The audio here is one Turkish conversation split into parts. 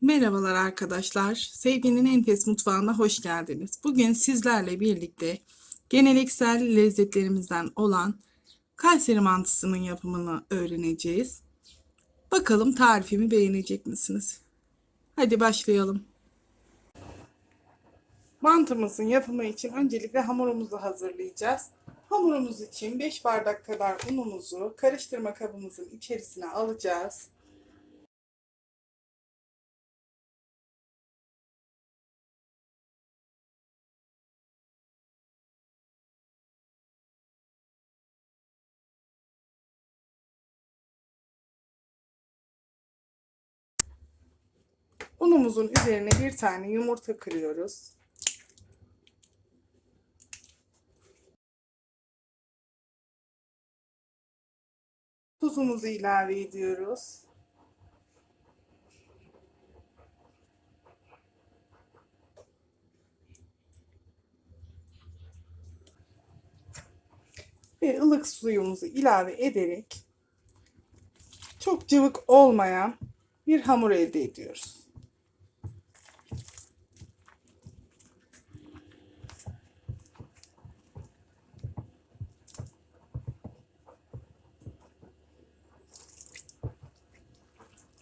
Merhabalar arkadaşlar. Sevginin Enfes Mutfağı'na hoş geldiniz. Bugün sizlerle birlikte geleneksel lezzetlerimizden olan Kayseri mantısının yapımını öğreneceğiz. Bakalım tarifimi beğenecek misiniz? Hadi başlayalım. Mantımızın yapımı için öncelikle hamurumuzu hazırlayacağız. Hamurumuz için 5 bardak kadar unumuzu karıştırma kabımızın içerisine alacağız. Unumuzun üzerine bir tane yumurta kırıyoruz. Tuzumuzu ilave ediyoruz. Ve ılık suyumuzu ilave ederek çok cıvık olmayan bir hamur elde ediyoruz.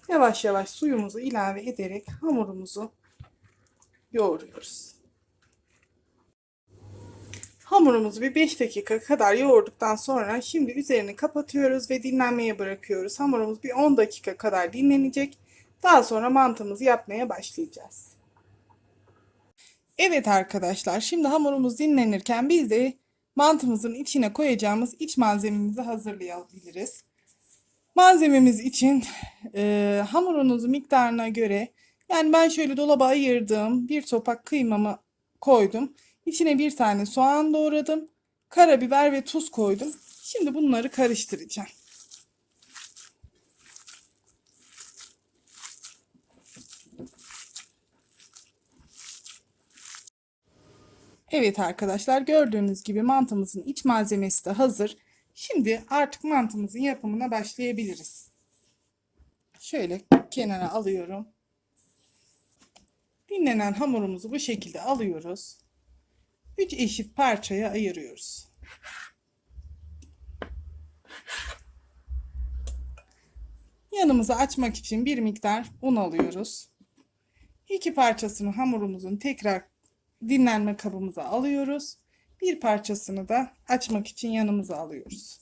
Yavaş yavaş suyumuzu ilave ederek hamurumuzu yoğuruyoruz. Hamurumuzu bir 5 dakika kadar yoğurduktan sonra şimdi üzerini kapatıyoruz ve dinlenmeye bırakıyoruz. Hamurumuz bir 10 dakika kadar dinlenecek. Daha sonra mantımızı yapmaya başlayacağız. Evet arkadaşlar şimdi hamurumuz dinlenirken biz de mantımızın içine koyacağımız iç malzememizi hazırlayabiliriz. Malzememiz için e, hamurunuzun miktarına göre yani ben şöyle dolaba ayırdığım bir topak kıymamı koydum. İçine bir tane soğan doğradım. Karabiber ve tuz koydum. Şimdi bunları karıştıracağım. Evet arkadaşlar gördüğünüz gibi mantımızın iç malzemesi de hazır. Şimdi artık mantımızın yapımına başlayabiliriz. Şöyle kenara alıyorum. Dinlenen hamurumuzu bu şekilde alıyoruz. 3 eşit parçaya ayırıyoruz. Yanımızı açmak için bir miktar un alıyoruz. İki parçasını hamurumuzun tekrar dinlenme kabımıza alıyoruz. Bir parçasını da açmak için yanımıza alıyoruz.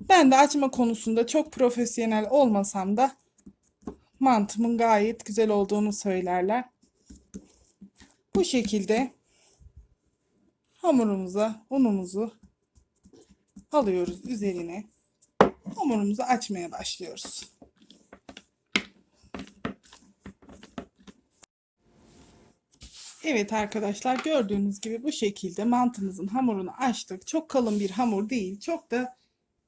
Ben de açma konusunda çok profesyonel olmasam da mantımın gayet güzel olduğunu söylerler. Bu şekilde hamurumuza unumuzu alıyoruz üzerine. Hamurumuzu açmaya başlıyoruz. Evet arkadaşlar gördüğünüz gibi bu şekilde mantımızın hamurunu açtık. Çok kalın bir hamur değil. Çok da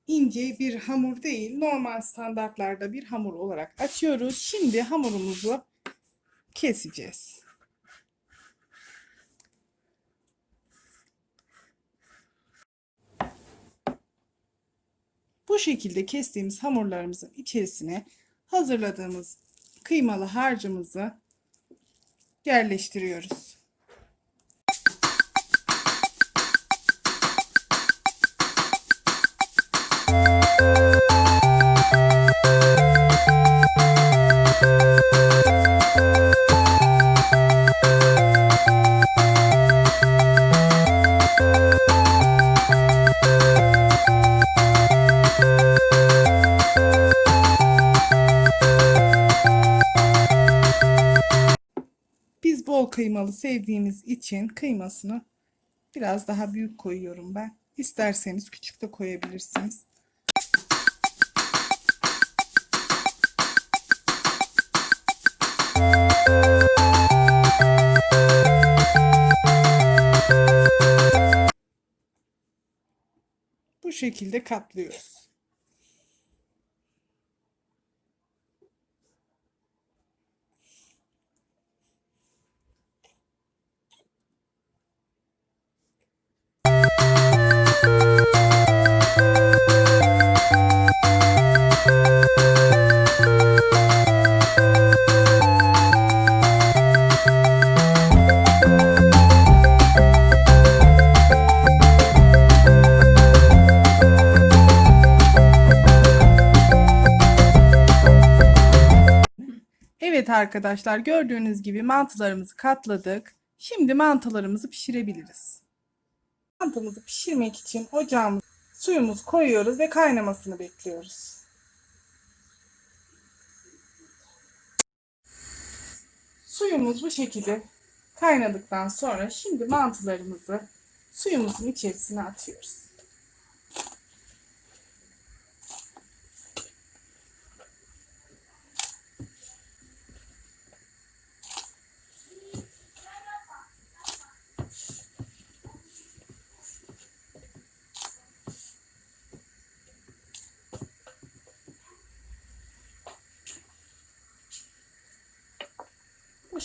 ince bir hamur değil. Normal standartlarda bir hamur olarak açıyoruz. Şimdi hamurumuzu keseceğiz. Bu şekilde kestiğimiz hamurlarımızın içerisine hazırladığımız kıymalı harcımızı yerleştiriyoruz. Bol kıymalı sevdiğimiz için kıymasını biraz daha büyük koyuyorum ben. İsterseniz küçük de koyabilirsiniz. Bu şekilde katlıyoruz. Evet arkadaşlar gördüğünüz gibi mantılarımızı katladık. Şimdi mantılarımızı pişirebiliriz. Mantımızı pişirmek için ocağımıza suyumuzu koyuyoruz ve kaynamasını bekliyoruz. Suyumuz bu şekilde kaynadıktan sonra şimdi mantılarımızı suyumuzun içerisine atıyoruz.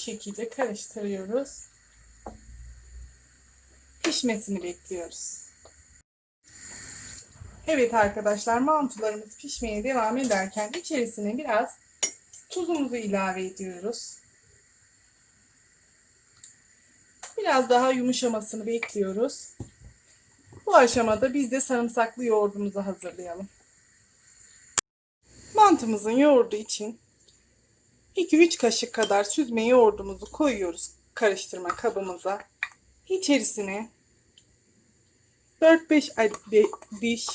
Şekilde karıştırıyoruz. Pişmesini bekliyoruz. Evet arkadaşlar mantılarımız pişmeye devam ederken içerisine biraz tuzumuzu ilave ediyoruz. Biraz daha yumuşamasını bekliyoruz. Bu aşamada biz de sarımsaklı yoğurdumuzu hazırlayalım. Mantımızın yoğurdu için 2-3 kaşık kadar süzme yoğurdumuzu koyuyoruz karıştırma kabımıza. İçerisine 4-5 adet diş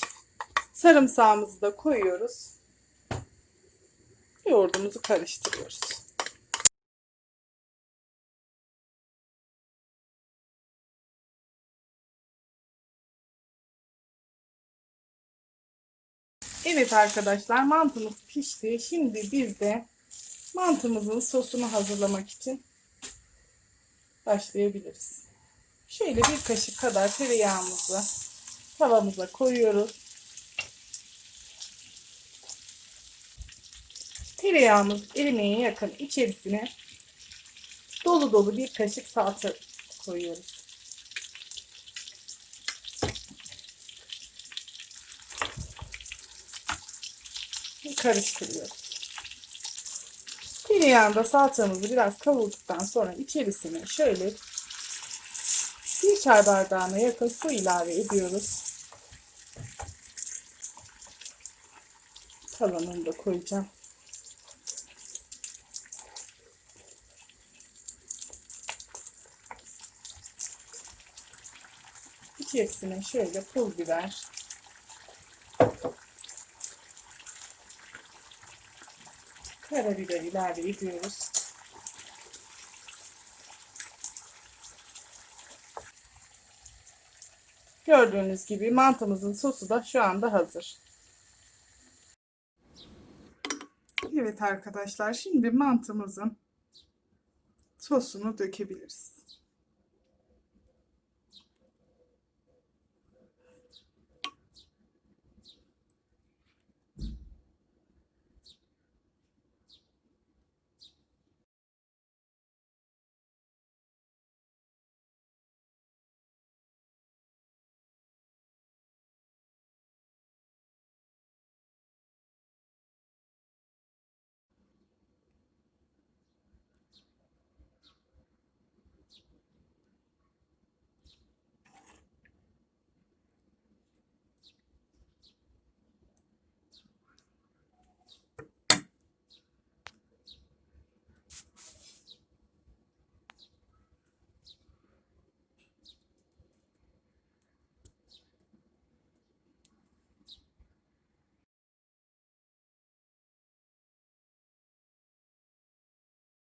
sarımsağımızı da koyuyoruz. Yoğurdumuzu karıştırıyoruz. Evet arkadaşlar mantımız pişti. Şimdi biz de mantımızın sosunu hazırlamak için başlayabiliriz. Şöyle bir kaşık kadar tereyağımızı tavamıza koyuyoruz. Tereyağımız erimeye yakın içerisine dolu dolu bir kaşık salça koyuyoruz. Karıştırıyoruz. Tereyağında salçamızı biraz kavurduktan sonra içerisine şöyle bir çay bardağına yakın su ilave ediyoruz. Kalanını da koyacağım. İçerisine şöyle pul biber, karabiber ilave ediyoruz. Gördüğünüz gibi mantımızın sosu da şu anda hazır. Evet arkadaşlar şimdi mantımızın sosunu dökebiliriz.